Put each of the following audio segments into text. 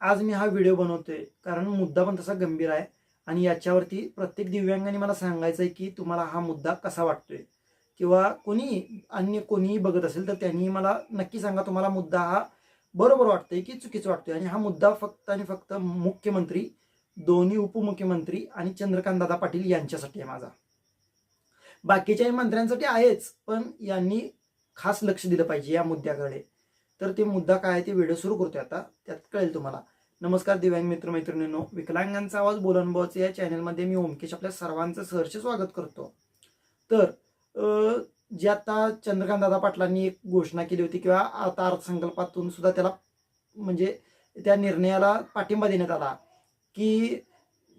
आज मी हा व्हिडिओ बनवतोय. कारण मुद्दा पण तसा गंभीर आहे. आणि याच्यावरती प्रत्येक दिव्यांगाने मला सांगायचं आहे की तुम्हाला हा मुद्दा कसा वाटतोय? किंवा कोणी अन्य कोणीही बघत असेल तर त्यांनी मला नक्की सांगा तुम्हाला मुद्दा हा बरोबर वाटतोय की चुकीचं वाटतोय. आणि हा मुद्दा फक्त आणि फक्त मुख्यमंत्री दोन्ही उपमुख्यमंत्री आणि चंद्रकांत दादा पाटील यांच्यासाठी आहे माझा. बाकीच्याही मंत्र्यांसाठी आहेच पण यांनी खास लक्ष दिलं पाहिजे या मुद्द्याकडे. तर ते मुद्दा काय आहे ते व्हिडिओ सुरू करतोय आता. त्यात कळेल तुम्हाला. नमस्कार दिव्यांग मित्र मैत्रिणींनो विकलांगांचा आवाज बोलनबोच या चॅनलमध्ये मी ओमकेश आपल्या सर्वांचं सहर्ष स्वागत करतो. तर जे आता चंद्रकांत दादा पाटलांनी एक घोषणा केली होती किंवा आता अर्थसंकल्पातून सुद्धा त्याला म्हणजे त्या निर्णयाला पाठिंबा देण्यात आला की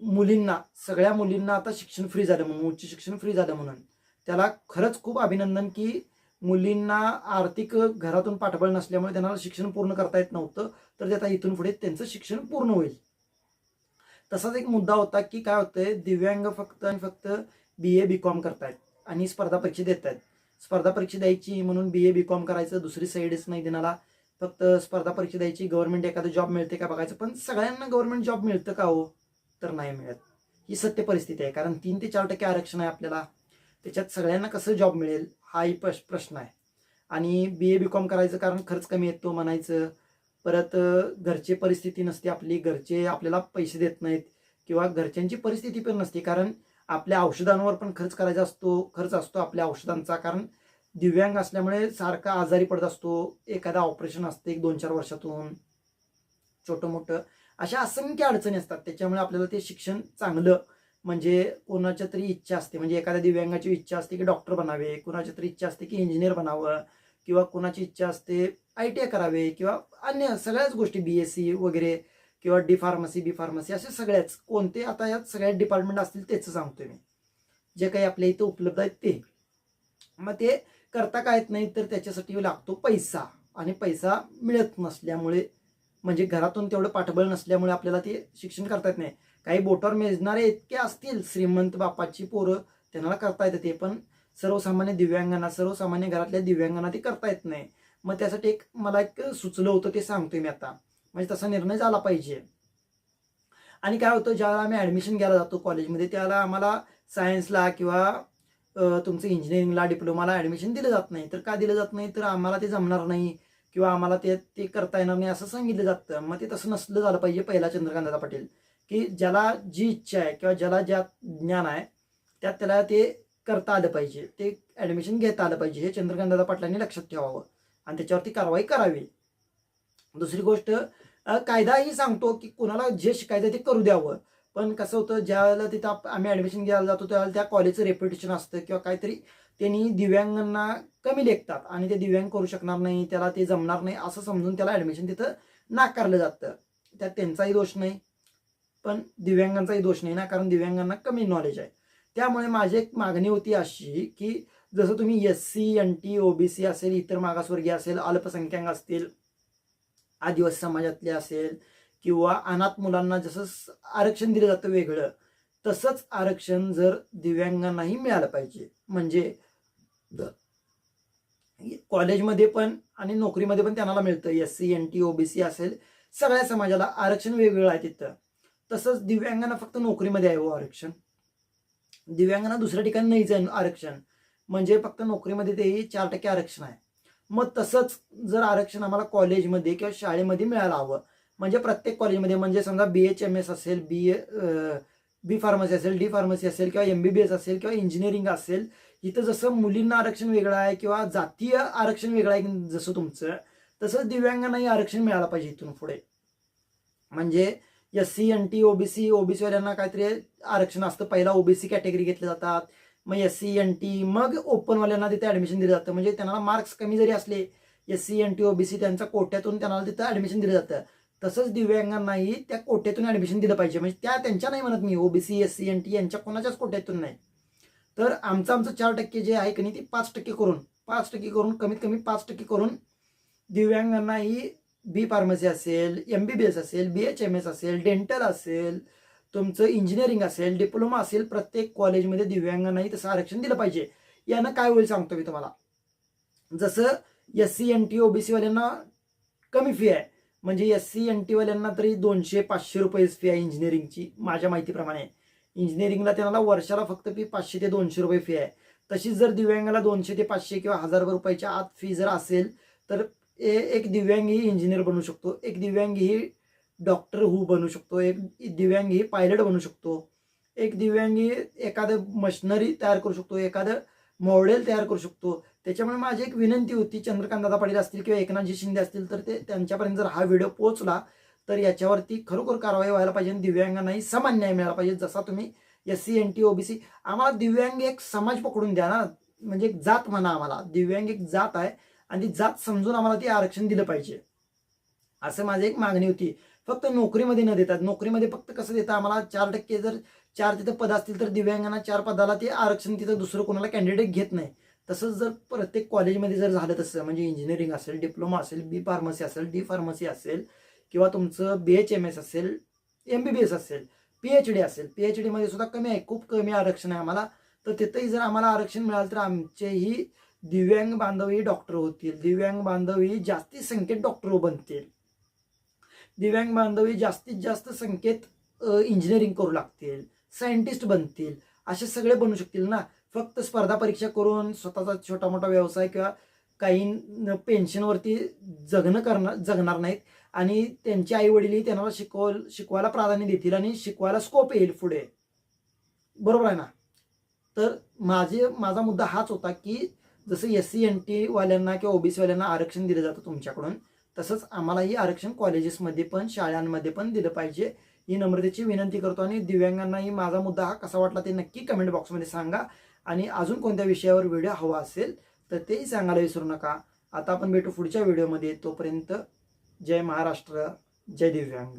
मुलींना सगळ्या मुलींना आता शिक्षण फ्री झालं म्हणून उच्च शिक्षण फ्री झालं म्हणून. त्याला खरंच खूप अभिनंदन की मुलींना आर्थिक घरातून पाठबळ नसल्यामुळे त्यांना शिक्षण पूर्ण करता येत नव्हतं तर ते आता इथून पुढे त्यांचं शिक्षण पूर्ण होईल. तसाच एक मुद्दा होता की काय होतंय दिव्यांग फक्त आणि फक्त बी ए बी कॉम करतायत आणि स्पर्धा परीक्षा देत आहेत स्पर्धा परीक्षा द्यायची म्हणून बी ए बी कॉम करायचं दुसरी साईडच नाही देणारा. फक्त स्पर्धा परीक्षा द्यायची गव्हर्नमेंट एखादं जॉब मिळते का बघायचं पण सगळ्यांना गव्हर्नमेंट जॉब मिळतं का हो? तर नाही मिळत. ही सत्य परिस्थिती आहे कारण तीन ते चार टक्के आरक्षण आहे आपल्याला. त्याच्यात सगळ्यांना कसं जॉब मिळेल हाही प्रश- प्रश्न आहे. आणि बी ए बी कॉम करायचं कारण खर्च कमी येतो म्हणायचं. परत घरचे परिस्थिती नसते आपली घरचे आपल्याला पैसे देत नाहीत किंवा घरच्यांची परिस्थिती पण नसते कारण आपल्या औषधांवर पण खर्च करायचा असतो खर्च असतो आपल्या औषधांचा कारण दिव्यांग असल्यामुळे सारखा आजारी पडत असतो. एखादा ऑपरेशन असते एक दोन चार वर्षातून. छोटं मोठं अशा असंख्य अडचणी असतात. त्याच्यामुळे आपल्याला ते शिक्षण चांगलं म्हणजे कोणाच्या तरी इच्छा असते. म्हणजे एखाद्या दिव्यांगाची इच्छा असते की डॉक्टर बनावे कोणाची तरी इच्छा असते की इंजिनियर बनावं किंवा कोणाची इच्छा असते आय टी आय करावे किंवा अन्य सगळ्याच गोष्टी बी एस सी वगैरे किंवा डी फार्मसी बी फार्मसी असे सगळ्याच. कोणते आता यात सगळ्यात डिपार्टमेंट असतील तेच सांगतोय मी. जे काही आपल्या इथं उपलब्ध आहेत ते. मग ते करता का येत नाही तर त्याच्यासाठी लागतो पैसा. आणि पैसा मिळत नसल्यामुळे म्हणजे घरातून तेवढं पाठबळ नसल्यामुळे आपल्याला ते शिक्षण करता येत नाही. काही बोटावर मेजणारे इतके असतील श्रीमंत बापाची पोरं त्यांना करता येतं ते पण. सर्वसामान्य दिव्यांगांना सर्वसामान्य घरातल्या दिव्यांगांना ते करता येत नाही. मग त्यासाठी एक मला एक सुचलं होतं ते सांगतोय मी आता. म्हणजे तसा निर्णय झाला पाहिजे. आणि काय होतं ज्यावेळेला आम्ही ॲडमिशन घ्यायला जातो कॉलेजमध्ये त्यावेळेला आम्हाला सायन्सला किंवा तुमचं इंजिनिअरिंगला डिप्लोमाला ॲडमिशन दिलं जात नाही. तर का दिलं जात नाही? तर आम्हाला ते जमणार नाही. किंवा आम्हाला ते ते करता येणार नाही असं सांगितलं जातं. मग ते तसं नसलं झालं पाहिजे पहिला चंद्रकांतदा पाटील. की ज्याला जी इच्छा आहे किंवा ज्याला ज्या ज्ञान आहे त्यात त्याला ते करता आलं पाहिजे. ते ॲडमिशन घेता आलं पाहिजे. हे चंद्रकांतदादा पाटलांनी लक्षात ठेवावं. आणि त्याच्यावरती कारवाई करावी. दुसरी गोष्ट कायदाही सांगतो की कोणाला जे शिकायचं ते करू द्यावं. पण कसं होतं ज्यावेळेला तिथं आम्ही ॲडमिशन घ्यायला जातो त्यावेळेला त्या कॉलेजचं रेप्युटेशन असतं किंवा काहीतरी त्यांनी दिव्यांगांना कमी लेखतात आणि ते दिव्यांग करू शकणार नाही त्याला ते जमणार नाही असं समजून त्याला ॲडमिशन तिथं नाकारलं जातं. त्यात त्यांचाही दोष नाही. पण दिव्यांगांचाही दोष नाही ना कारण दिव्यांगांना कमी नॉलेज आहे. त्यामुळे माझी एक मागणी होती अशी की जसं तुम्ही S C N T OBC असेल इतर मागासवर्गीय असेल अल्पसंख्याक असतील आदिवासी समाजातले असेल किंवा अनाथ मुलांना जसं आरक्षण दिलं जातं वेगळं तसंच आरक्षण जर दिव्यांगांनाही मिळालं पाहिजे. म्हणजे कॉलेजमध्ये पण आणि नोकरीमध्ये पण त्यांना मिळतं. S C N T OBC असेल सगळ्या समाजाला आरक्षण वेगवेगळं आहे तिथं. तसंच दिव्यांगांना फक्त नोकरीमध्ये आहे हो आरक्षण. दिव्यांगांना दुसऱ्या ठिकाणी नाही जाईल आरक्षण. म्हणजे फक्त नोकरीमध्ये तेही चार टक्के आरक्षण आहे. मग तसंच जर आरक्षण आम्हाला कॉलेजमध्ये किंवा शाळेमध्ये मिळायला हवं म्हणजे प्रत्येक कॉलेजमध्ये म्हणजे समजा बी एच एम एस असेल बी ए बी फार्मसी असेल डी फार्मसी असेल किंवा एम बी बी एस असेल किंवा इंजिनिअरिंग असेल इथं जसं मुलींना आरक्षण वेगळं आहे किंवा जातीय आरक्षण वेगळं आहे जसं तुमचं तसंच दिव्यांगांनाही आरक्षण मिळालं पाहिजे इथून पुढे. म्हणजे S C N T OBC ओबीसीवाल्यांना काहीतरी आरक्षण असतं. पहिला ओबीसी कॅटेगरी घेतले जातात. मग एस सी एन टी मग ओपनवाल्यांना तिथे ॲडमिशन दिलं जातं. म्हणजे त्यांना मार्क्स कमी जरी असले S C N T OBC त्यांच्या कोट्यातून त्यांना तिथं ॲडमिशन दिलं जातं. तसंच दिव्यांगांनाही त्या कोट्यातून ॲडमिशन दिलं पाहिजे. म्हणजे त्या त्यांच्या नाही म्हणत मी OBC S C N T यांच्या कोणाच्याच कोट्यातून नाही. तर आमचं आमचं चार टक्के जे आहे की नाही ते पाच टक्के करून पाच टक्के करून कमीत कमी पाच टक्के करून दिव्यांगांनाही बी फार्मसी असेल एम बी बी एस असेल बी एच एम एस असेल डेंटल असेल तुमचं इंजिनिअरिंग असेल डिप्लोमा असेल प्रत्येक कॉलेजमध्ये दिव्यांगांनाही तसं आरक्षण दिलं पाहिजे. यानं काय होईल सांगतो मी तुम्हाला. जसं एस सी एन टी ओबीसीवाल्यांना कमी फी आहे. म्हणजे एस सी एन टीवाल्यांना तरी दोनशे पाचशे रुपये फी आहे इंजिनिअरिंगची माझ्या माहितीप्रमाणे. इंजिनिअरिंगला त्यांना वर्षाला फक्त फी पाचशे ते दोनशे रुपये फी आहे. तशीच जर दिव्यांगाला दोनशे ते पाचशे किंवा हजार रुपयाच्या आत फी जर असेल तर एक दिव्यांग ही इंजिनियर बनू शकतो. एक दिव्यांग ही डॉक्टर हू बनू शकतो. एक दिव्यांग ही पायलट बनू शकतो. एक दिव्यांगी एखादं मशिनरी तयार करू शकतो. एखादं मॉडेल तयार करू शकतो. त्याच्यामुळे माझी एक विनंती होती चंद्रकांत दादा पाटील असतील किंवा एकनाथजी शिंदे असतील तर ते त्यांच्यापर्यंत जर हा व्हिडिओ पोहोचला तर याच्यावरती खरोखर कारवाई व्हायला पाहिजे आणि दिव्यांगांनाही समान न्याय मिळाला पाहिजे. जसा तुम्ही S C N T OBC आम्हाला दिव्यांग एक समाज पकडून द्या ना. म्हणजे एक जात म्हणा आम्हाला. दिव्यांग एक जात आहे. आणि ती जात समजून आम्हाला ते आरक्षण दिलं पाहिजे. असं माझी एक मागणी होती. फक्त नोकरीमध्ये न देतात. नोकरीमध्ये फक्त कसं देतं? आम्हाला चार टक्के जर चार तिथं पद असतील तर दिव्यांगांना चार पदाला ते आरक्षण तिथं दुसरं कोणाला कॅन्डिडेट घेत नाही. तसंच जर प्रत्येक कॉलेजमध्ये जर झालं तसं म्हणजे इंजिनिअरिंग असेल डिप्लोमा असेल बी फार्मसी असेल डी फार्मसी असेल किंवा तुमचं बी एच एम एस असेल एम बी बी एस असेल पी एच डी असेल पी एच डीमध्ये सुद्धा कमी आहे खूप कमी आरक्षण आहे आम्हाला. तर तिथंही जर आम्हाला आरक्षण मिळालं तर आमचेही दिव्यांग बांधवही डॉक्टर होतील. दिव्यांग बांधवही जास्तीत संख्येत डॉक्टर बनतील. दिव्यांग बांधवही जास्तीत जास्त संख्येत इंजिनिअरिंग करू लागतील. सायंटिस्ट बनतील. असे सगळे बनू शकतील ना? फक्त स्पर्धा परीक्षा करून स्वतःचा छोटा मोठा व्यवसाय किंवा काही पेन्शनवरती जगणं करणार जगणार नाहीत. आणि त्यांचे आई वडीलही त्यांना शिकव शिकवायला प्राधान्य देतील आणि शिकवायला स्कोप येईल पुढे. बरोबर आहे ना? तर माझे माझा मुद्दा हाच होता की जसं एस सी एन टी वाल्यांना किंवा ओबीसी वाल्यांना आरक्षण दिलं जातं तुमच्याकडून तसंच आम्हालाही आरक्षण कॉलेजेसमध्ये पण शाळांमध्ये पण दिलं पाहिजे. ही नम्रतेची विनंती करतो आणि दिव्यांगांनाही माझा मुद्दा हा कसा वाटला ते नक्की कमेंट बॉक्समध्ये सांगा. आणि अजून कोणत्या विषयावर व्हिडिओ हवा असेल तर तेही सांगायला विसरू नका. आता आपण भेटू पुढच्या व्हिडिओमध्ये तोपर्यंत जय महाराष्ट्र जय दिव्यांग.